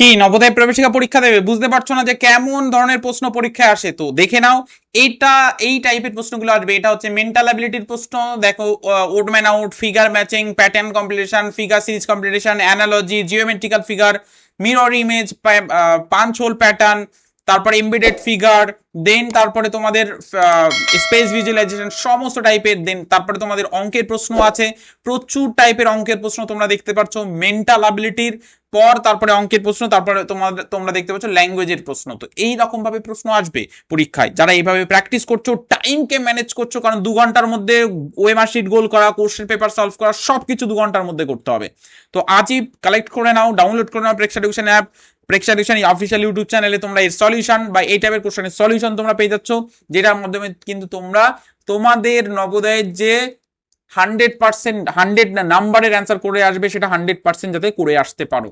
কি নবোদয় প্রবেশিকা পরীক্ষা দেবে। বুঝতে পারছ না যে কেমন ধরনের প্রশ্ন পরীক্ষায় আসে? তো দেখে নাও, এইটা, এই টাইপের প্রশ্নগুলো আসবে। এটা হচ্ছে মেন্টাল অ্যাবিলিটির প্রশ্ন। দেখো odd man out figure matching pattern competition figure series competition analogy geometrical figure mirror image punch hole pattern তারপরে এমবেডেড ফিগার দেন তারপরে তোমাদের স্পেস ভিজুয়ালাইজেশন সমস্ত টাইপের দেন তারপরে তোমাদের অঙ্কের প্রশ্ন আছে। প্রচুর টাইপের অঙ্কের প্রশ্ন তোমরা দেখতে পাচ্ছ। মেন্টাল অ্যাবিলিটির পর তারপরে অঙ্কের প্রশ্ন, তারপরে তোমাদের, তোমরা দেখতে পাচ্ছ ল্যাঙ্গুয়েজের প্রশ্ন। তো এই রকম ভাবে প্রশ্ন আসবে পরীক্ষায়। যারা এইভাবে প্র্যাকটিস করছ টাইমকে ম্যানেজ করছ, কারণ দু ঘণ্টার মধ্যে ওয়েমার শিট গোল করা কোশ্চেন পেপার সলভ করা সব কিছু দু ঘণ্টার মধ্যে করতে হবে। তো আজই কালেক্ট করে নাও ডাউনলোড করে নাও Preksha app Preksha official YouTube চ্যানেলে তোমরা এর সলিউশন বা এই টাইপের কোশ্চেনের সলিউশন তোমরা পেয়ে যাচ্ছ, যেটার মাধ্যমে কিন্তু তোমরা তোমাদের নবোদয়ের যে হান্ড্রেড পার্সেন্ট হান্ড্রেড নাম্বারের অ্যান্সার করে আসবে, সেটা হান্ড্রেড পার্সেন্ট যাতে করে আসতে পারো।